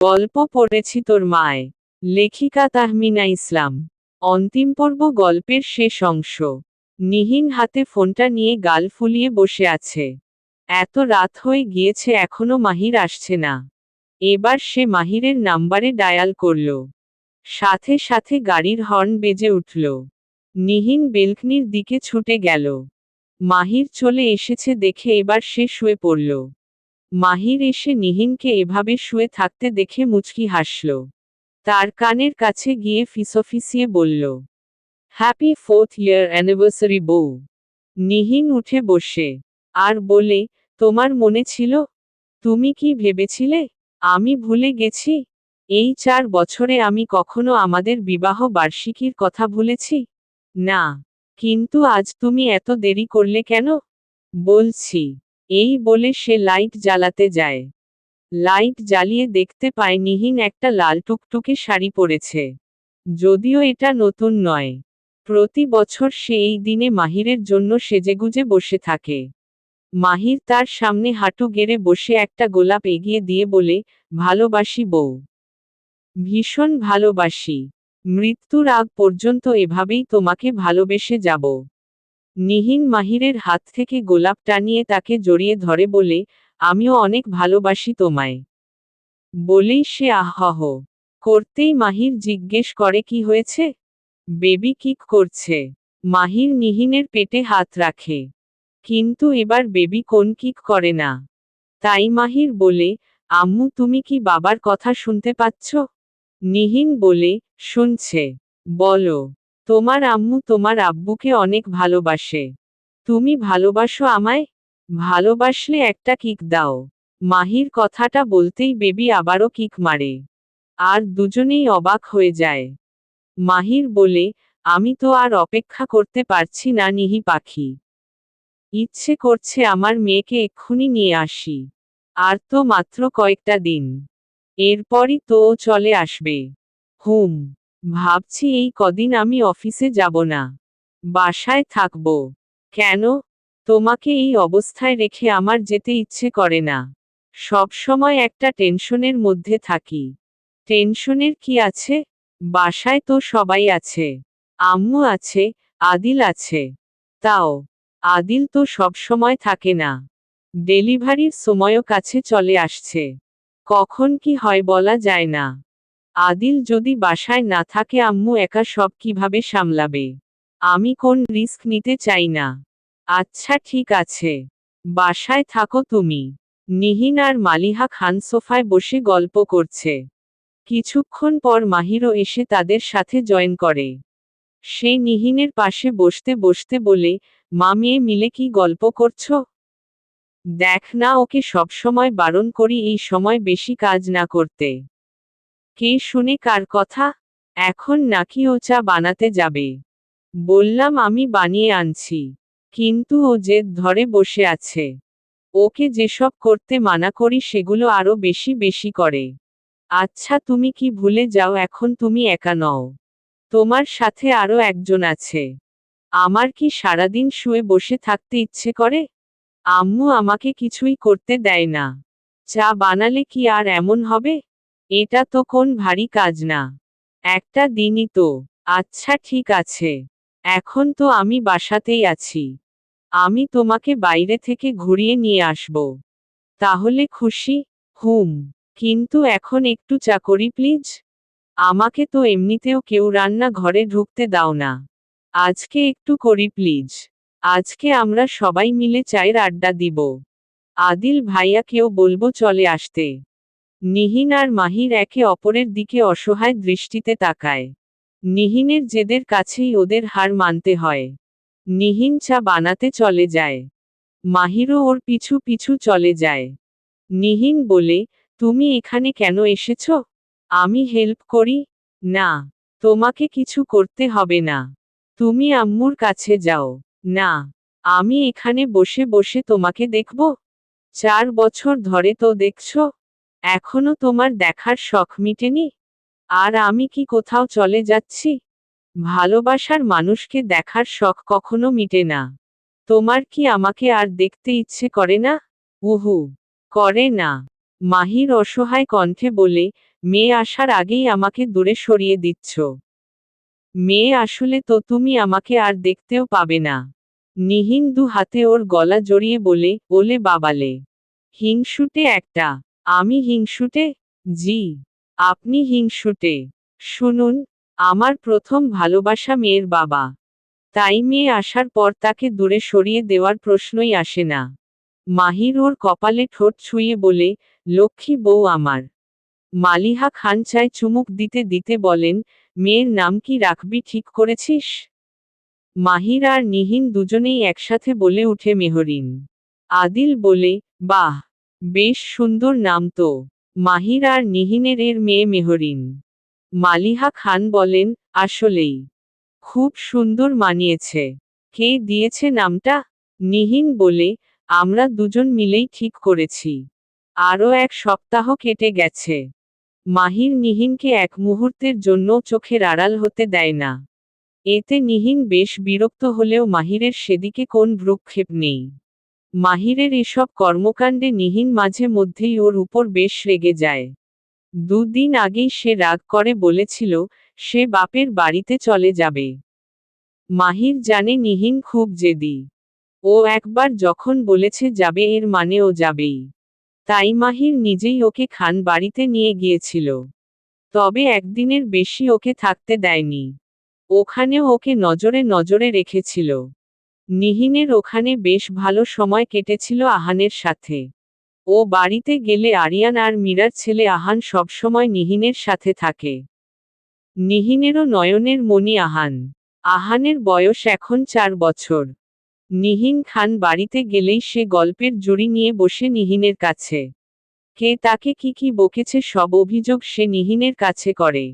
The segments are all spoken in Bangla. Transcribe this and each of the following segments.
গল্প পড়েছি তোর মায়। লেখিকা তাহমিনা ইসলাম। অন্তিম পর্ব গল্পের শেষ অংশ। নিহিন হাতে ফোনটা নিয়ে গাল ফুলিয়ে বসে আছে। এত রাত হয়ে গিয়েছে এখনও মাহির আসছে না। এবার সে মাহিরের নাম্বারে ডায়াল করল। সাথে সাথে গাড়ির হর্ন বেজে উঠল। নিহিন বেলকনির দিকে ছুটে গেল। মাহির চলে এসেছে দেখে এবার সে শুয়ে পড়ল। মাহির এসে নিহিনকে এভাবে শুয়ে থাকতে দেখে মুচকি হাসল। তার কানের কাছে গিয়ে ফিসফিসিয়ে বলল হ্যাপি ফোর্থ ইয়ার অ্যানিভার্সারি বউ। নিহিন উঠে বসে, আর বলে, তোমার মনে ছিল? তুমি কি ভেবেছিলে? আমি ভুলে গেছি? এই চার বছরে আমি কখনো আমাদের বিবাহ বার্ষিকীর কথা ভুলেছি? না। কিন্তু আজ তুমি এত দেরি করলে কেন? বলছি এই বলে সে লাইট জ্বালাতে যায়। লাইট জ্বালিয়ে দেখতে পায় নিহিন একটা লাল টুকটুকে শাড়ি পরেছে। যদিও এটা নতুন নয়। প্রতি বছর সে এই দিনে মাহিরের জন্য সেজেগুজে বসে থাকে। মাহির তার সামনে হাঁটু গেড়ে বসে একটা গোলাপ এগিয়ে দিয়ে বলে, ভালোবাসি বউ। ভীষণ ভালোবাসি। মৃত্যুর আগ পর্যন্ত এভাবেই তোমাকে ভালোবেসে যাব। নিহিন মাহিরের হাত থেকে গোলাপ টানিয়ে তাকে জড়িয়ে ধরে বলে, আমিও অনেক ভালোবাসি তোমায়। বলেই সে আহ্বাহ করতেই মাহির জিজ্ঞেস করে, কি হয়েছে? বেবি কিক করছে। মাহির নিহিনের পেটে হাত রাখে। কিন্তু এবার বেবি কোন কিক করে না? তাই মাহির বলে, আম্মু, তুমি কি বাবার কথা শুনতে পাচ্ছ? নিহিন বলে, শুনছে। বলো। তোমার আম্মু তোমার আব্বুকে অনেক ভালোবাসে। তুমি ভালোবাসো আমায়? ভালোবাসলে একটা কিক দাও। মাহির কথাটা বলতেই বেবি আবারও কিক মারে। আর দুজনেই অবাক হয়ে যায়। মাহির বলে, আমি তো আর অপেক্ষা করতে পারছি না নিহি পাখি। ইচ্ছে করছে আমার মেয়েকে এক্ষুনি নিয়ে আসি। আর তো মাত্র কয়েকটা দিন। এরপরই তো চলে আসবে। হুম। ভাবছি এই কদিন আমি অফিসে যাব না। বাসায় থাকব। কেন? তোমাকে এই অবস্থায় রেখে আমার যেতে ইচ্ছে করে না। সব সময় একটা টেনশনের মধ্যে থাকি। টেনশনের কি আছে? বাসায় তো সবাই আছে। আম্মু আছে, আদিল আছে। তাও, আদিল তো সব সময় থাকে না। ডেলিভারির সময়ও কাছে চলে আসছে। কখন কি হয় বলা যায় না। আদিল যদি বাসায় না থাকে, আম্মু একা সব কীভাবে সামলাবে? আমি কোন রিস্ক নিতে চাই না। আচ্ছা ঠিক আছে। বাসায় থাকো তুমি। নিহিন আর মালিহা খান সোফায় বসে গল্প করছে। কিছুক্ষণ পর মাহিরও এসে তাদের সাথে জয়েন করে। সে নিহিনের পাশে বসতে বসতে বলে, মা মেয়ে মিলে কি গল্প করছ? দেখ না, ওকে সবসময় বারণ করি, এই সময় বেশি কাজ না করতে। কে শুনে কার কথা? এখন নাকি ও চা বানাতে যাবে। বললাম, আমি বানিয়ে আনছি। কিন্তু ও জেদ ধরে বসে আছে। ওকে যেসব করতে মানা করি সেগুলো আরও বেশি বেশি করে। আচ্ছা তুমি কি ভুলে যাও, এখন তুমি একা নও। তোমার সাথে আরও একজন আছে। আমার কি সারাদিন শুয়ে বসে থাকতে ইচ্ছে করে? আম্মু আমাকে কিছুই করতে দেয় না। চা বানালে কি আর এমন হবে? এটা তো কোন ভারী কাজ না। একটা দিনই তো। আচ্ছা ঠিক আছে। এখন তো আমি বাসাতেই আছি। আমি তোমাকে বাইরে থেকে ঘুরিয়ে নিয়ে আসব। তাহলে খুশি? হুম। কিন্তু এখন একটু চা করি, প্লিজ। আমাকে তো এমনিতেও কেউ রান্না ঘরে ঢুকতে দাও না। আজকে একটু করি, প্লিজ। আজকে আমরা সবাই মিলে চায়ের আড্ডা দিব। আদিল ভাইয়াকেও বলব চলে আসতে। নিহিন আর মাহির একে অপরের দিকে অসহায় দৃষ্টিতে তাকায়। নিহিনের জেদের কাছেই ওদের হার মানতে হয়। নিহিন চা বানাতে চলে যায়। মাহিরও ওর পিছু পিছু চলে যায়। নিহিন বলে, তুমি এখানে কেন এসেছ? আমি হেল্প করি? না, তোমাকে কিছু করতে হবে না। তুমি আম্মুর কাছে যাও। না, আমি এখানে বসে বসে তোমাকে দেখব। চার বছর ধরে তো দেখছ। এখনও তোমার দেখার শখ মিটেনি? আর আমি কি কোথাও চলে যাচ্ছি? ভালোবাসার মানুষকে দেখার শখ কখনো মিটে না। তোমার কি আমাকে আর দেখতে ইচ্ছে করে না? উহু, করে না। মাহির অসহায় কণ্ঠে বলে, মেয়ে আসার আগেই আমাকে দূরে সরিয়ে দিচ্ছ। মেয়ে আসলে তো তুমি আমাকে আর দেখতেও পাবে না। নিহিন দু হাতে ওর গলা জড়িয়ে বলে, ওলে বাবালে, হিংসুটে একটা আমি হিংসুটে? জি, আপনি হিংসুটে। শুনুন, আমার প্রথম ভালোবাসা মেয়ের বাবা। তাই মেয়ে আসার পর তাকে দূরে সরিয়ে দেওয়ার প্রশ্নই আসে না। মাহির ওর কপালে ঠোঁট ছুঁয়ে বলে, লক্ষ্মী বউ আমার। মালিহা খান চায় চুমুক দিতে দিতে বলেন, মেয়ের নাম কি রাখবি ঠিক করেছিস? মাহির আর নিহিন দুজনেই একসাথে বলে উঠে মেহরিন। আদিল বলে, বাহ বেশ সুন্দর নাম তো। মাহির আর নিহিনের এর মেয়ে মেহরিন। মালিহা খান বলেন, আসলেই। খুব সুন্দর মানিয়েছে। কে দিয়েছে নামটা? নিহিন বলে, আমরা দুজন মিলেই ঠিক করেছি। আরও এক সপ্তাহ কেটে গেছে। মাহির নিহিনকে এক মুহূর্তের জন্য চোখের আড়াল হতে দেয় না। এতে নিহিন বেশ বিরক্ত হলেও মাহিরের সেদিকে কোন ভ্রুক্ষেপ নেই। মাহিরের এসব কর্মকাণ্ডে নিহিন মাঝে মধ্যেই ওর উপর বেশ রেগে যায়। দুদিন আগেই সে রাগ করে বলেছিল, সে বাপের বাড়িতে চলে যাবে। মাহির জানে নিহিন খুব জেদি। ও একবার যখন বলেছে যাবে এর মানে ও যাবেই। তাই মাহির নিজেই ওকে খান বাড়িতে নিয়ে গিয়েছিল। তবে একদিনের বেশি ওকে থাকতে দেয়নি। ওখানেও ওকে নজরে নজরে রেখেছিল। নিহিনের ওখানে বেশ ভালো সময় কেটেছিল আহানের সাথে। ও বাড়িতে গেলে আরিয়ান আর মীরার ছেলে আহান সবসময় নিহিনের সাথে থাকে। নিহিনেরও নয়নের মণি আহান। আহানের বয়স এখন চার বছর। নিহিন খান বাড়িতে গেলেই সে গল্পের জুড়ি নিয়ে বসে নিহিনের কাছে। কে তাকে কি কি বকেছে সব অভিযোগ সে নিহিনের কাছে করে।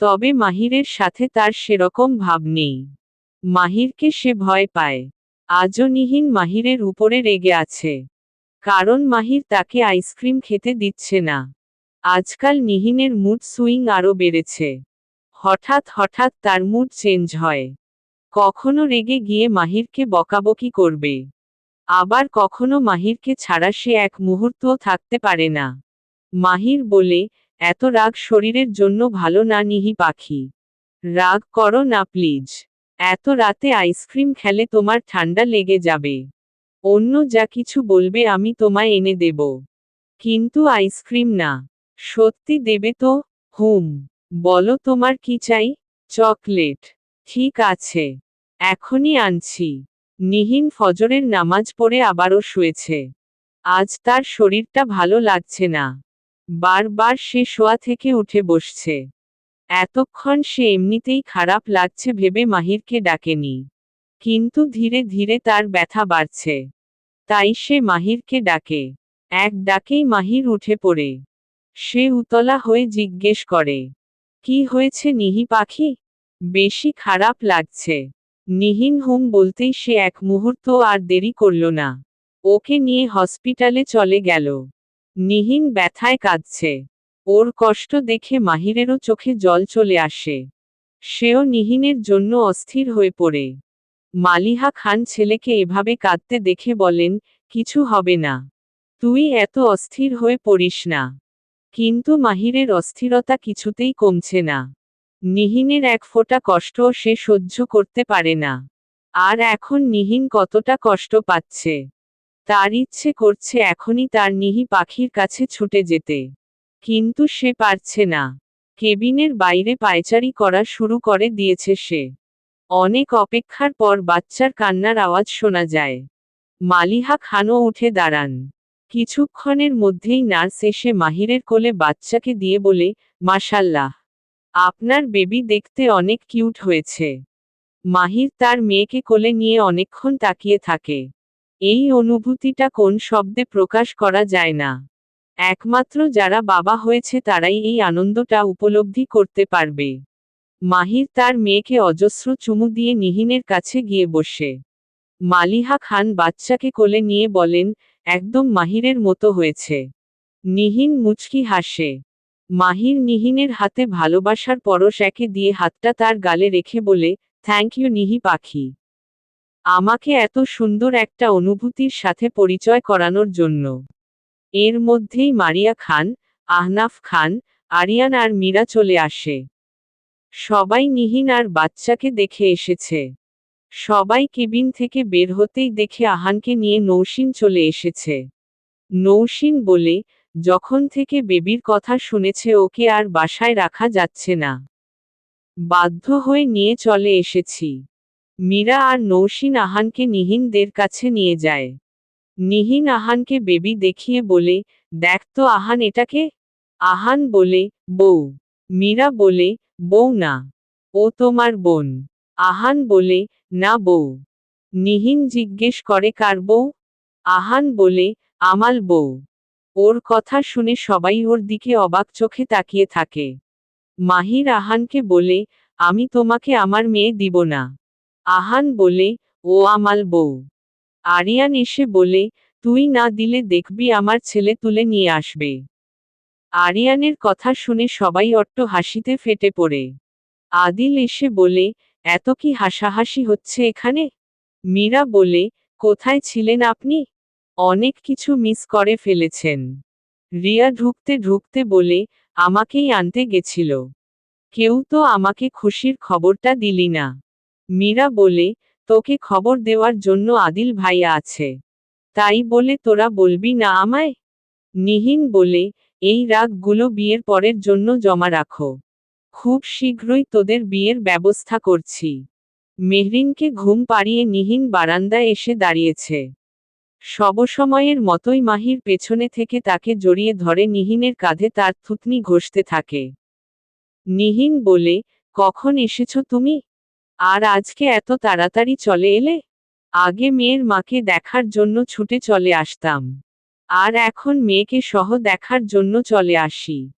তবে মাহিরের সাথে তার সেরকম ভাব নেই। মাহিরকে সে ভয় পায়। আজও নিহিন মাহিরের উপরে রেগে আছে। কারণ মাহির তাকে আইসক্রিম খেতে দিচ্ছে না। আজকাল নিহিনের মুড সুইং আরও বেড়েছে। হঠাৎ হঠাৎ তার মুড চেঞ্জ হয়। কখনো রেগে গিয়ে মাহিরকে বকাবকি করবে। আবার কখনো মাহিরকে ছাড়া সে এক মুহূর্তও থাকতে পারে না। মাহির বলে, এত রাগ শরীরের জন্য ভালো না নিহি পাখি। রাগ করো না প্লিজ। এত রাতে আইসক্রিম খেলে তোমার ঠান্ডা লেগে যাবে। অন্য যা কিছু বলবে আমি তোমায় এনে দেব। কিন্তু আইসক্রিম না। সত্যি দেবে তো? হুম। বলো তোমার কি চাই? চকলেট। ঠিক আছে। এখনই আনছি। নিহিন ফজরের নামাজ পড়ে আবারও শুয়েছে। আজ তার শরীরটা ভালো লাগছে না। বারবার সে শোয়া থেকে উঠে বসছে। এতক্ষণ সে এমনিতেই খারাপ লাগছে ভেবে মাহিরকে ডাকেনি। কিন্তু ধীরে ধীরে তার ব্যথা বাড়ছে। তাই সে মাহিরকে ডাকে। এক ডাকেই মাহির উঠে পড়ে। সে উতলা হয়ে জিজ্ঞেস করে, কি হয়েছে নিহি পাখি? বেশি খারাপ লাগছে। নিহিন হুম বলতেই সে এক মুহূর্ত আর দেরি করল না। ওকে নিয়ে হসপিটালে চলে গেল। নিহিন ব্যথায় কাঁদছে। ওর কষ্ট দেখে মাহিরেরও চোখে জল চলে আসে। সেও নিহিনের জন্য অস্থির হয়ে পড়ে। মালিহা খান ছেলেকে এভাবে কাঁদতে দেখে বলেন, কিছু হবে না। তুই এত অস্থির হয়ে পড়িস না। কিন্তু মাহিরের অস্থিরতা কিছুতেই কমছে না। নিহিনের এক ফোঁটা কষ্টও সে সহ্য করতে পারে না। আর এখন নিহিন কতটা কষ্ট পাচ্ছে। তার ইচ্ছে করছে এখনই তার নিহি পাখির কাছে ছুটে যেতে। কিন্তু সে পারছে না। কেবিনের বাইরে পায়চারি করা শুরু করে দিয়েছে সে। অনেক অপেক্ষার পর বাচ্চার কান্নার আওয়াজ শোনা যায়। মালিহা খানও উঠে দাঁড়ান। কিছুক্ষণের মধ্যেই নার্স এসে মাহিরের কোলে বাচ্চাকে দিয়ে বলে মাসাল্লাহ আপনার বেবি দেখতে অনেক কিউট হয়েছে। মাহির তার মেয়েকে কোলে নিয়ে অনেকক্ষণ তাকিয়ে থাকে। এই অনুভূতিটা কোন শব্দে প্রকাশ করা যায় না। একমাত্র যারা বাবা হয়েছে তারাই এই আনন্দটা উপলব্ধি করতে পারবে। মাহির তার মেয়েকে অজস্র চুমু দিয়ে নিহিনের কাছে গিয়ে বসে। মালিহা খান বাচ্চাকে কোলে নিয়ে বলেন, একদম মাহিরের মতো হয়েছে। নিহিন মুচকি হাসে। মাহির নিহিনের হাতে ভালোবাসার পরশ একে দিয়ে হাতটা তার গালে রেখে বলে, থ্যাংক ইউ নিহি পাখি। আমাকে এত সুন্দর একটা অনুভূতির সাথে পরিচয় করানোর জন্য। এর মধ্যেই মারিয়া খান, আহনাফ খান, আরিয়ান আর মীরা চলে আসে। সবাই নিহিন আর বাচ্চাকে দেখে এসেছে। সবাই কেবিন থেকে বের হতেই দেখে আহানকে নিয়ে নৌসিন চলে এসেছে। নৌসিন বলে, যখন থেকে বেবির কথা শুনেছে ওকে আর বাসায় রাখা যাচ্ছে না। বাধ্য হয়ে নিয়ে চলে এসেছি। মীরা আর নৌসিন আহানকে নিহিনদের কাছে নিয়ে যায়। নিহিন আহানকে বেবি দেখিয়ে বলে, দেখ তো আহান এটাকে। আহান বলে, বউ। মীরা বলে, বউ না, ও তোমার বোন। আহান বলে, না বউ। নিহিন জিজ্ঞেস করে, কার বউ? আহান বলে, আমাল বউ। ওর কথা শুনে সবাই ওর দিকে অবাক চোখে তাকিয়ে থাকে। মাহির আহানকে বলে, আমি তোমাকে আমার মেয়ে দিব না। আহান বলে, ও আমাল বউ। আরিয়ান এসে বলে, তুই না দিলে দেখবি আমার ছেলে তুলে নিয়ে আসবে। আরিয়ানের কথা শুনে সবাই অট্ট হাসিতে ফেটে পড়ে। আদিল এসে বলে, এত কি হাসাহাসি হচ্ছে এখানে? মীরা বলে, কোথায় ছিলেন আপনি? অনেক কিছু মিস করে ফেলেছেন। রিয়া ঢুকতে ঢুকতে বলে, আমাকেই আনতে গেছিল। কেউ তো আমাকে খুশির খবরটা দিলি না। মীরা বলে তোকে খবর দেওয়ার জন্য আদিল ভাইয়া আছে। তাই বলে তোরা বলবি না আমায়? নিহিন বলে, এই রাগগুলো বিয়ের পরের জন্য জমা রাখো। খুব শীঘ্রই তোদের বিয়ের ব্যবস্থা করছি। মেহরিনকে ঘুম পাড়িয়ে নিহিন বারান্দায় এসে দাঁড়িয়েছে। সবসময়ের মতোই মাহির পেছনে থেকে তাকে জড়িয়ে ধরে নিহিনের কাঁধে তার থুতনি ঘষতে থাকে। নিহিন বলে, কখন এসেছ তুমি? আর আজকে এত তাড়াতাড়ি চলে এলে? আগে মেয়ের মাকে দেখার জন্য ছুটে চলে আসতাম। আর এখন মেয়েকে সহ দেখার জন্য চলে আসি।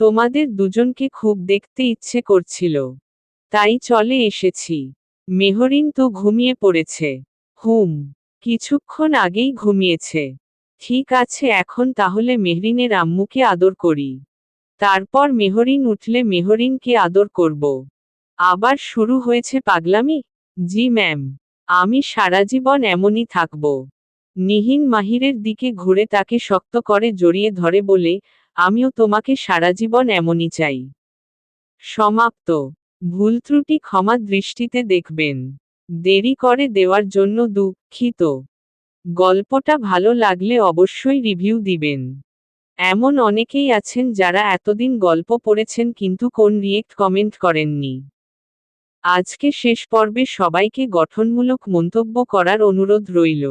তোমাদের দুজনকে খুব দেখতে ইচ্ছে করছিল। তাই চলে এসেছি। মেহরিন তো ঘুমিয়ে পড়েছে। হুম, কিছুক্ষণ আগেই ঘুমিয়েছে। ঠিক আছে, এখন তাহলে মেহরিনের আম্মুকে আদর করি। তারপর মেহরিন উঠলে মেহরিনকে আদর করব। আবার শুরু হয়েছে পাগলামি? জি ম্যাম। আমি সারা জীবন এমনই থাকব। নিহিন মাহিরের দিকে ঘুরে তাকে শক্ত করে জড়িয়ে ধরে বলে, আমিও তোমাকে সারা জীবন এমনই চাই। সমাপ্ত। ভুল ত্রুটি ক্ষমা দৃষ্টিতে দেখবেন। দেরি করে দেওয়ার জন্য দুঃখিত। গল্পটা ভালো লাগলে অবশ্যই রিভিউ দিবেন। এমন অনেকেই আছেন যারা এতদিন গল্প পড়েছেন কিন্তু কোন রিয়েক্ট কমেন্ট করেননি। আজকে শেষ পর্বে সবাইকে গঠনমূলক মন্তব্য করার অনুরোধ রইল।